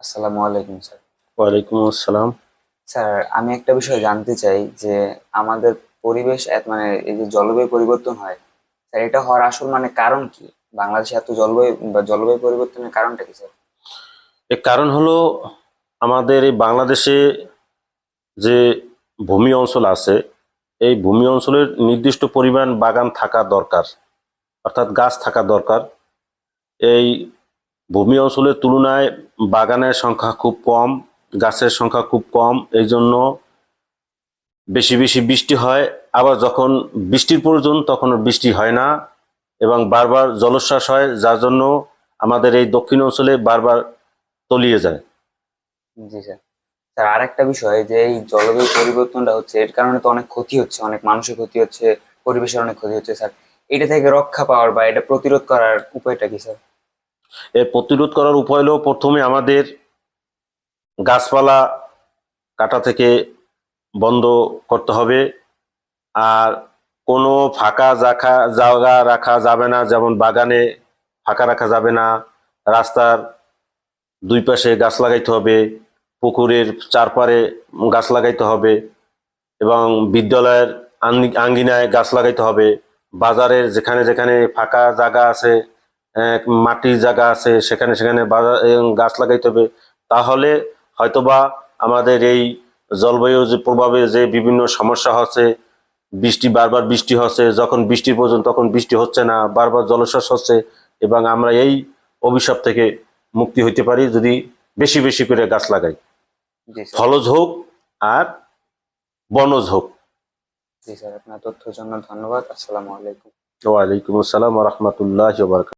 আসসালামু আলাইকুম স্যার। ওয়ালাইকুম আসসালাম। স্যার আমি একটা বিষয় জানতে চাই যে আমাদের পরিবেশ এত মানে এই যে জলবায়ু পরিবর্তন হয় স্যার এটা হওয়ার আসল মানে কারণ কি? বাংলাদেশে এত জলবায়ু বা জলবায়ু পরিবর্তনের কারণটা কি স্যার? এর কারণ হলো আমাদের এই বাংলাদেশে যে ভূমি অঞ্চল আছে এই ভূমি অঞ্চলের নির্দিষ্ট পরিমাণ বাগান থাকা দরকার অর্থাৎ গাছ থাকা দরকার। এই ভূমি অঞ্চলের তুলনায় বাগানের সংখ্যা খুব কম, গাছের সংখ্যা খুব কম, এই জন্য বেশি বেশি বৃষ্টি হয়। আবার যখন বৃষ্টির প্রয়োজন তখন বৃষ্টি হয় না এবং বারবার জলোচ্ছ্বাস হয়, যার জন্য আমাদের এই দক্ষিণ অঞ্চলে বারবার তলিয়ে যায়। জি স্যার। স্যার আর একটা বিষয়, যে এই জলবায়ু পরিবর্তনটা হচ্ছে, এর কারণে তো অনেক ক্ষতি হচ্ছে, অনেক মানুষের ক্ষতি হচ্ছে, পরিবেশের অনেক ক্ষতি হচ্ছে, স্যার। এটা থেকে রক্ষা পাওয়ার বা এটা প্রতিরোধ করার উপায়টা কি, স্যার? এর প্রতিরোধ করার উপায় হলো প্রথমে আমাদের গাছপালা কাটা থেকে বন্ধ করতে হবে। আর কোনো ফাঁকা জায়গা জায়গা রাখা যাবে না, যেমন বাগানে ফাঁকা রাখা যাবে না। রাস্তার দুই পাশে গাছ লাগাইতে হবে, পুকুরের চারপারে গাছ লাগাইতে হবে এবং বিদ্যালয়ের আঙ্গি- আঙ্গিনায় গাছ লাগাইতে হবে। বাজারের যেখানে যেখানে ফাঁকা জায়গা আছে মাটির জায়গা আছে সেখানে সেখানে গাছ লাগাইতে হবে। তাহলে হয়তোবা আমাদের এই জলবায়ু যে প্রভাবে যে বিভিন্ন সমস্যা হচ্ছে বৃষ্টি বারবার বৃষ্টি হচ্ছে যখন বৃষ্টির প্রয়োজন তখন বৃষ্টি হচ্ছে না বারবার জলশ্বাস হচ্ছে এবং আমরা এই অভিশাপ থেকে মুক্তি হইতে পারি যদি বেশি বেশি করে গাছ লাগাই। ফলজ হোক আর বনজ হোক। জি স্যার আপনার তথ্যের জন্য ধন্যবাদ। আসসালামু আলাইকুম। ওয়ালাইকুম আসসালাম রহমতুল্লাহ বারকাত